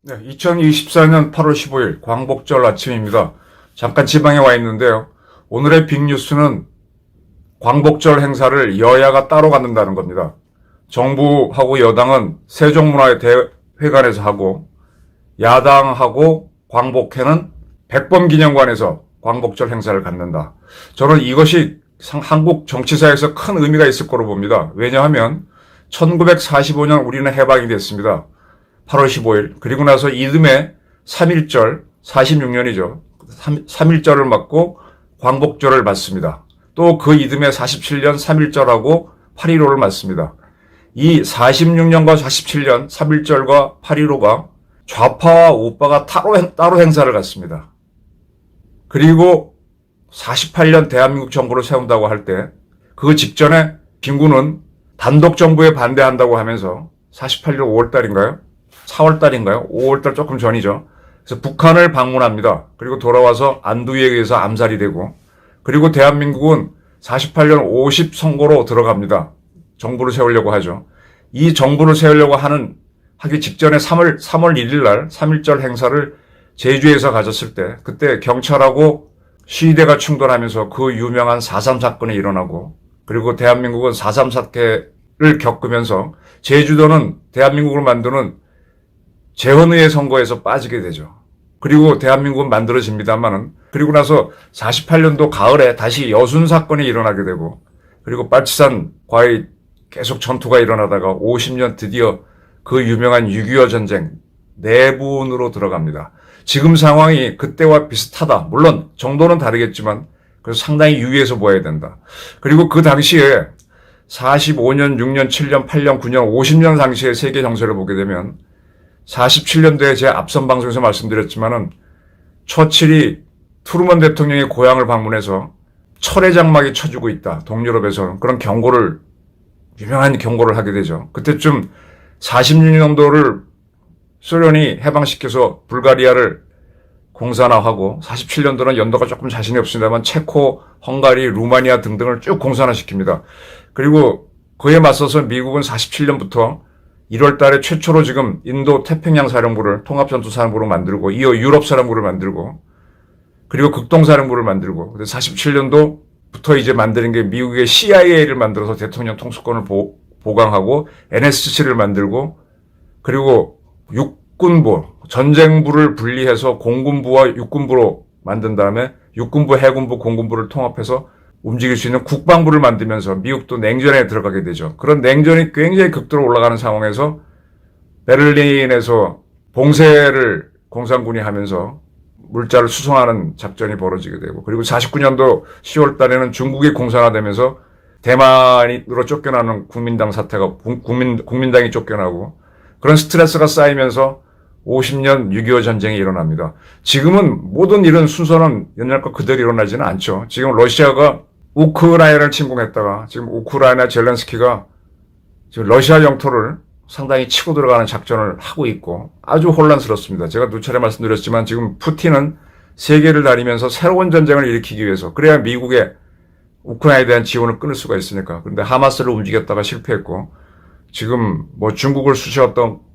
네, 2024년 8월 15일 광복절 아침입니다. 잠깐 지방에 와 있는데요. 오늘의 빅뉴스는 광복절 행사를 여야가 따로 갖는다는 겁니다. 정부하고 여당은 세종문화회관에서 하고 야당하고 광복회는 백범기념관에서 광복절 행사를 갖는다. 저는 이것이 상- 한국 정치사에서 큰 의미가 있을 거로 봅니다. 왜냐하면 1945년 우리는 해방이 됐습니다. 8월 15일. 그리고 나서 이듬해 3.1절, 46년이죠. 3, 3.1절을 맞고 광복절을 맞습니다. 또 그 이듬해 47년 3.1절하고 8.15를 맞습니다. 이 46년과 47년 3.1절과 8.15가 좌파와 우파가 따로, 행- 따로 행사를 갖습니다. 그리고 48년 대한민국 정부를 세운다고 할 때 그 직전에 김구는 단독 정부에 반대한다고 하면서 48년 5월 달인가요? 4월 달인가요? 5월 달 조금 전이죠. 그래서 북한을 방문합니다. 그리고 돌아와서 안두에 의해서 암살이 되고 그리고 대한민국은 48년 50 선거로 들어갑니다. 정부를 세우려고 하죠. 이 정부를 세우려고 하는 하기 직전에 3월 3월 1일 날 3.1절 행사를 제주에서 가졌을 때 그때 경찰하고 시위대가 충돌하면서 그 유명한 4.3 사건이 일어나고 그리고 대한민국은 4.3 사태를 겪으면서 제주도는 대한민국을 만드는 재헌의회 선거에서 빠지게 되죠. 그리고 대한민국은 만들어집니다만은 그리고 나서 48년도 가을에 다시 여순 사건이 일어나게 되고 그리고 빨치산과의 계속 전투가 일어나다가 50년 드디어 그 유명한 6.25 전쟁 내분으로 들어갑니다. 지금 상황이 그때와 비슷하다. 물론 정도는 다르겠지만 그래서 상당히 유의해서 보아야 된다. 그리고 그 당시에 45년, 6년, 7년, 8년, 9년, 50년 당시의 세계 정세를 보게 되면 47년도에 제 앞선 방송에서 말씀드렸지만은 처칠이 트루먼 대통령의 고향을 방문해서 철의 장막이 쳐주고 있다. 동유럽에서 그런 경고를 유명한 경고를 하게 되죠. 그때쯤 46년도를 소련이 해방시켜서 불가리아를 공산화하고 47년도는 연도가 조금 자신이 없습니다만 체코, 헝가리, 루마니아 등등을 쭉 공산화시킵니다. 그리고 그에 맞서서 미국은 47년부터 1월 달에 최초로 지금 인도 태평양 사령부를 통합전투 사령부로 만들고 이어 유럽 사령부를 만들고 그리고 극동 사령부를 만들고 47년도부터 이제 만드는 게 미국의 CIA를 만들어서 대통령 통수권을 보, 보강하고 NSC를 만들고 그리고 육군부 전쟁부를 분리해서 공군부와 육군부로 만든 다음에 육군부, 해군부, 공군부를 통합해서 움직일 수 있는 국방부를 만들면서 미국도 냉전에 들어가게 되죠. 그런 냉전이 굉장히 극도로 올라가는 상황에서 베를린에서 봉쇄를 공산군이 하면서 물자를 수송하는 작전이 벌어지게 되고 그리고 49년도 10월 달에는 중국이 공산화되면서 대만으로 쫓겨나는 국민당 사태가 국민 국민당이 쫓겨나고 그런 스트레스가 쌓이면서 50년 6.25 전쟁이 일어납니다. 지금은 모든 이런 순서는 옛날 것 그대로 일어나지는 않죠. 지금 러시아가 우크라이나를 침공했다가 지금 우크라이나 젤렌스키가 지금 러시아 영토를 상당히 치고 들어가는 작전을 하고 있고 아주 혼란스럽습니다. 제가 누차례 말씀드렸지만 지금 푸틴은 세계를 다니면서 새로운 전쟁을 일으키기 위해서 그래야 미국의 우크라이나에 대한 지원을 끊을 수가 있으니까. 그런데 하마스를 움직였다가 실패했고 지금 뭐 중국을 수시했던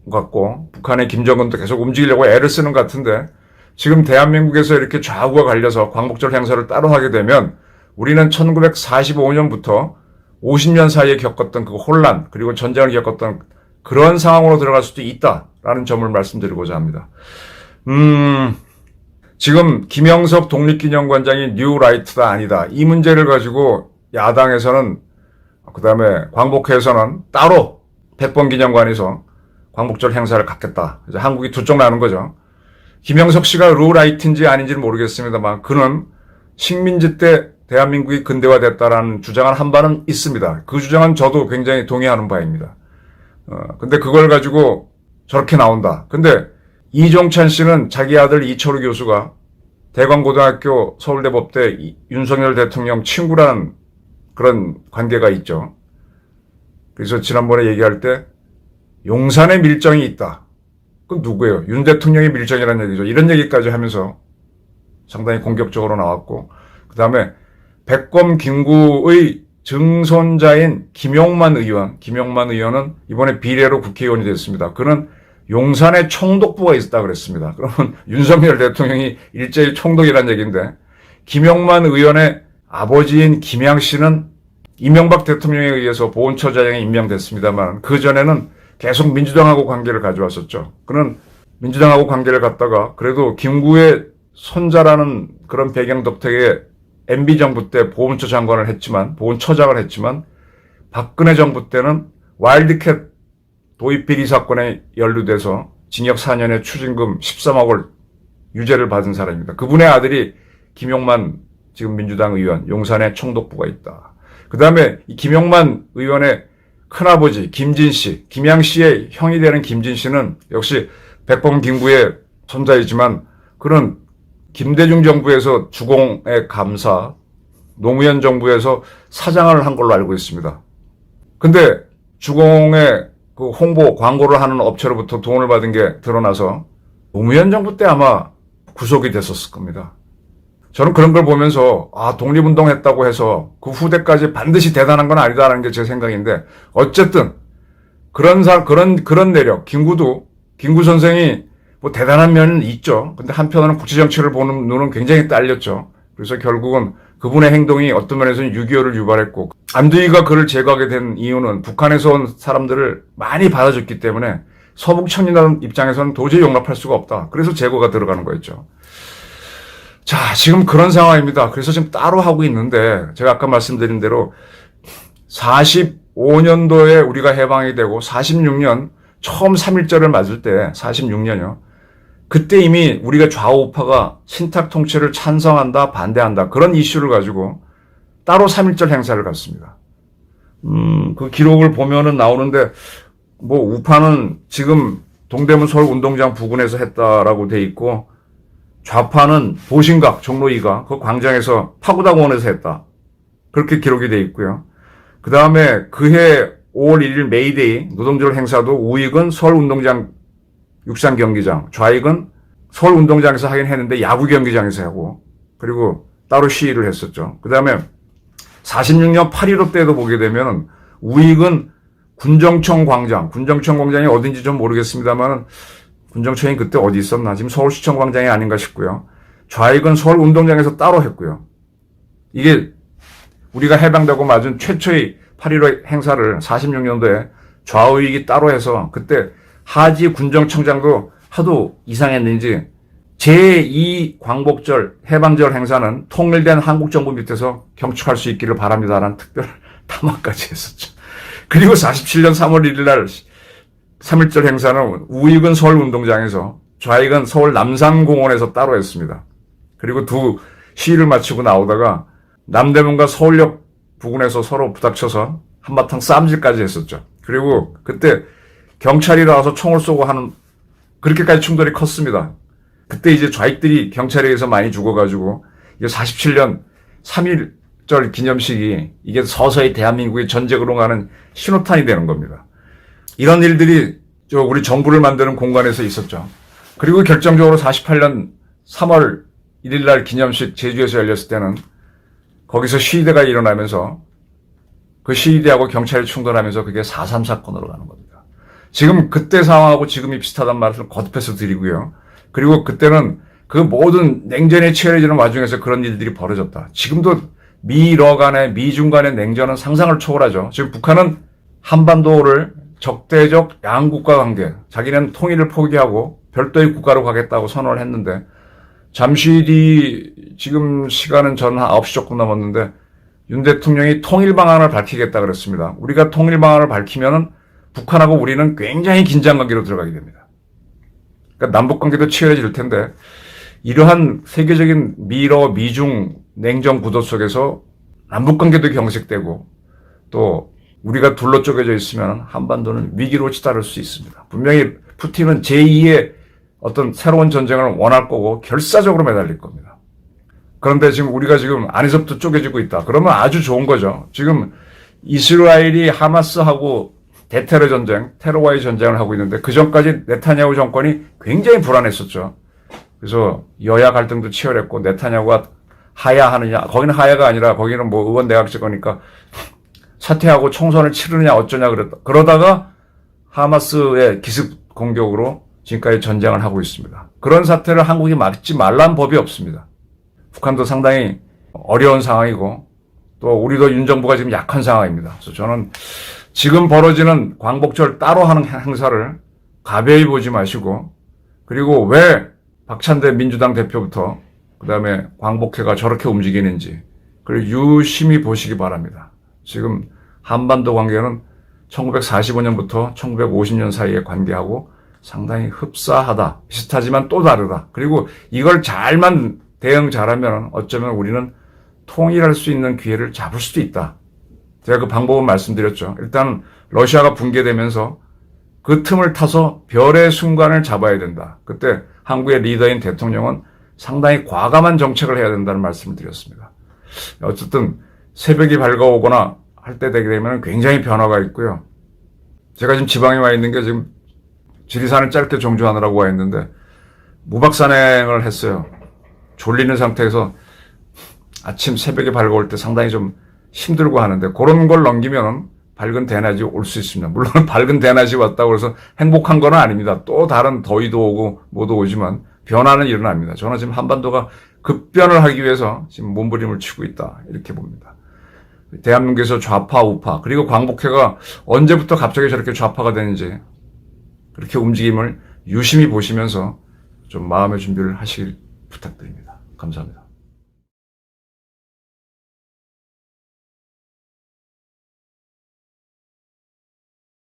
것 같고 북한의 김정은도 계속 움직이려고 애를 쓰는 것 같은데 지금 대한민국에서 이렇게 좌우가 갈려서 광복절 행사를 따로 하게 되면 우리는 1945년부터 50년 사이에 겪었던 그 혼란 그리고 전쟁을 겪었던 그런 상황으로 들어갈 수도 있다라는 점을 말씀드리고자 합니다. 음, 지금 김영석 독립기념관장이 뉴라이트다 아니다. 이 문제를 가지고 야당에서는 그 다음에 광복회에서는 따로 백범기념관에서 광복절 행사를 갖겠다. 이제 한국이 두 쪽 나는 거죠. 김영석 씨가 루라이트인지 아닌지는 모르겠습니다만 그는 식민지 때 대한민국이 근대화됐다라는 주장을 한 바는 있습니다. 그 주장은 저도 굉장히 동의하는 바입니다. 어, 근데 그걸 가지고 저렇게 나온다. 근데 이종찬 씨는 자기 아들 이철우 교수가 대광고등학교 서울대법대 이- 윤석열 대통령 친구라는 그런 관계가 있죠. 그래서 지난번에 얘기할 때 용산에 밀정이 있다. 그건 누구예요? 윤 대통령의 밀정이라는 얘기죠. 이런 얘기까지 하면서 상당히 공격적으로 나왔고 그 다음에 백검 김구의 증손자인 김용만 의원, 김용만 의원은 이번에 비례로 국회의원이 됐습니다. 그는 용산에 총독부가 있었다 그랬습니다. 그러면 윤석열 대통령이 일제히 총독이란 얘기인데 김용만 의원의 아버지인 김양 씨는 이명박 대통령에 의해서 보훈처장에 임명됐습니다만 그 전에는 계속 민주당하고 관계를 가져왔었죠. 그는 민주당하고 관계를 갖다가 그래도 김구의 손자라는 그런 배경 덕택에 MB 정부 때 보훈처 장관을 했지만 보훈처장을 했지만 박근혜 정부 때는 와일드캣 도입 비리 사건에 연루돼서 징역 4년에 추징금 13억을 유죄를 받은 사람입니다. 그분의 아들이 김용만 지금 민주당 의원 용산에 총독부가 있다. 그 다음에 이 김용만 의원의 큰아버지 김진 씨, 김양 씨의 형이 되는 김진 씨는 역시 백범 김구의 손자이지만 그는 김대중 정부에서 주공의 감사, 노무현 정부에서 사장을 한 걸로 알고 있습니다. 근데 주공의 그 홍보 광고를 하는 업체로부터 돈을 받은 게 드러나서 노무현 정부 때 아마 구속이 됐었을 겁니다. 저는 그런 걸 보면서 아 독립운동 했다고 해서 그 후대까지 반드시 대단한 건 아니다라는 게 제 생각인데 어쨌든 그런 사 그런 그런 내력 김구도 김구 선생이 뭐 대단한 면은 있죠. 근데 한편으로는 국제 정치를 보는 눈은 굉장히 딸렸죠. 그래서 결국은 그분의 행동이 어떤 면에서는 6.25를 유발했고 안두희가 그를 제거하게 된 이유는 북한에서 온 사람들을 많이 받아줬기 때문에 서북 청년단 입장에서는 도저히 용납할 수가 없다. 그래서 제거가 들어가는 거였죠. 자, 지금 그런 상황입니다. 그래서 지금 따로 하고 있는데, 제가 아까 말씀드린 대로 45년도에 우리가 해방이 되고 46년 처음 3.1절을 맞을 때, 46년이요. 그때 이미 우리가 좌우파가 신탁 통치를 찬성한다, 반대한다. 그런 이슈를 가지고 따로 3.1절 행사를 갔습니다. 음, 그 기록을 보면은 나오는데, 뭐, 우파는 지금 동대문 서울 운동장 부근에서 했다라고 돼 있고, 좌파는 보신각 종로 2가 그 광장에서 파고다공원에서 했다. 그렇게 기록이 돼 있고요. 그 다음에 그해 5월 1일 메이데이 노동절 행사도 우익은 서울 운동장 육상 경기장, 좌익은 서울 운동장에서 하긴 했는데 야구 경기장에서 하고 그리고 따로 시위를 했었죠. 그 다음에 46년 8.15 때도 보게 되면 우익은 군정청 광장, 군정청 광장이 어딘지 좀 모르겠습니다만 군정청이 그때 어디 있었나? 지금 서울시청 광장이 아닌가 싶고요. 좌익은 서울 운동장에서 따로 했고요. 이게 우리가 해방되고 맞은 최초의 8.15 행사를 46년도에 좌우익이 따로 해서 그때 하지 군정청장도 하도 이상했는지 제2 광복절 해방절 행사는 통일된 한국 정부 밑에서 경축할 수 있기를 바랍니다라는 특별 담화까지 했었죠. 그리고 47년 3월 1일 날 3.1절 행사는 우익은 서울 운동장에서 좌익은 서울 남산공원에서 따로 했습니다. 그리고 두 시위를 마치고 나오다가 남대문과 서울역 부근에서 서로 부닥쳐서 한바탕 쌈질까지 했었죠. 그리고 그때 경찰이 나와서 총을 쏘고 하는 그렇게까지 충돌이 컸습니다. 그때 이제 좌익들이 경찰에 의해서 많이 죽어가지고 이게 47년 3.1절 기념식이 이게 서서히 대한민국의 전쟁으로 가는 신호탄이 되는 겁니다. 이런 일들이 저 우리 정부를 만드는 공간에서 있었죠. 그리고 결정적으로 48년 3월 1일 날 기념식 제주에서 열렸을 때는 거기서 시위대가 일어나면서 그 시위대하고 경찰이 충돌하면서 그게 4.3 사건으로 가는 겁니다. 지금 그때 상황하고 지금이 비슷하단 말을 거듭해서 드리고요. 그리고 그때는 그 모든 냉전이 치열해지는 와중에서 그런 일들이 벌어졌다. 지금도 미러 간의 미중 간의 냉전은 상상을 초월하죠. 지금 북한은 한반도를 적대적 양국과 관계, 자기는 통일을 포기하고 별도의 국가로 가겠다고 선언을 했는데 잠시 뒤 지금 시간은 전 9시 조금 넘었는데 윤 대통령이 통일 방안을 밝히겠다 그랬습니다. 우리가 통일 방안을 밝히면은 북한하고 우리는 굉장히 긴장 관계로 들어가게 됩니다. 그러니까 남북 관계도 치열해질 텐데 이러한 세계적인 미러 미중 냉전 구도 속에서 남북 관계도 경색되고 또 우리가 둘러 쪼개져 있으면 한반도는 위기로 치달을 수 있습니다. 분명히 푸틴은 제2의 어떤 새로운 전쟁을 원할 거고 결사적으로 매달릴 겁니다. 그런데 지금 우리가 지금 안에서부터 쪼개지고 있다. 그러면 아주 좋은 거죠. 지금 이스라엘이 하마스하고 대테러 전쟁, 테러와의 전쟁을 하고 있는데 그 전까지 네타냐후 정권이 굉장히 불안했었죠. 그래서 여야 갈등도 치열했고 네타냐후가 하야하느냐 거기는 하야가 아니라 거기는 뭐 의원 내각제 거니까 사퇴하고 총선을 치르느냐 어쩌냐 그랬다. 그러다가 하마스의 기습 공격으로 지금까지 전쟁을 하고 있습니다. 그런 사태를 한국이 막지 말란 법이 없습니다. 북한도 상당히 어려운 상황이고 또 우리도 윤 정부가 지금 약한 상황입니다. 그래서 저는 지금 벌어지는 광복절 따로 하는 행사를 가벼이 보지 마시고 그리고 왜 박찬대 민주당 대표부터 그다음에 광복회가 저렇게 움직이는지 그걸 유심히 보시기 바랍니다. 지금 한반도 관계는 1945년부터 1950년 사이의 관계하고 상당히 흡사하다. 비슷하지만 또 다르다. 그리고 이걸 잘만 대응 잘하면 어쩌면 우리는 통일할 수 있는 기회를 잡을 수도 있다. 제가 그 방법은 말씀드렸죠. 일단 러시아가 붕괴되면서 그 틈을 타서 별의 순간을 잡아야 된다. 그때 한국의 리더인 대통령은 상당히 과감한 정책을 해야 된다는 말씀을 드렸습니다. 어쨌든 새벽이 밝아오거나 할 때 되게 되면 굉장히 변화가 있고요. 제가 지금 지방에 와 있는 게 지금 지리산을 짧게 종주하느라고 와 있는데 무박산행을 했어요. 졸리는 상태에서 아침 새벽에 밝아올 때 상당히 좀 힘들고 하는데 그런 걸 넘기면 밝은 대낮이 올 수 있습니다. 물론 밝은 대낮이 왔다고 해서 행복한 건 아닙니다. 또 다른 더위도 오고 뭐도 오지만 변화는 일어납니다. 저는 지금 한반도가 급변을 하기 위해서 지금 몸부림을 치고 있다. 이렇게 봅니다. 대한민국에서 좌파, 우파, 그리고 광복회가 언제부터 갑자기 저렇게 좌파가 되는지 그렇게 움직임을 유심히 보시면서 좀 마음의 준비를 하시길 부탁드립니다. 감사합니다.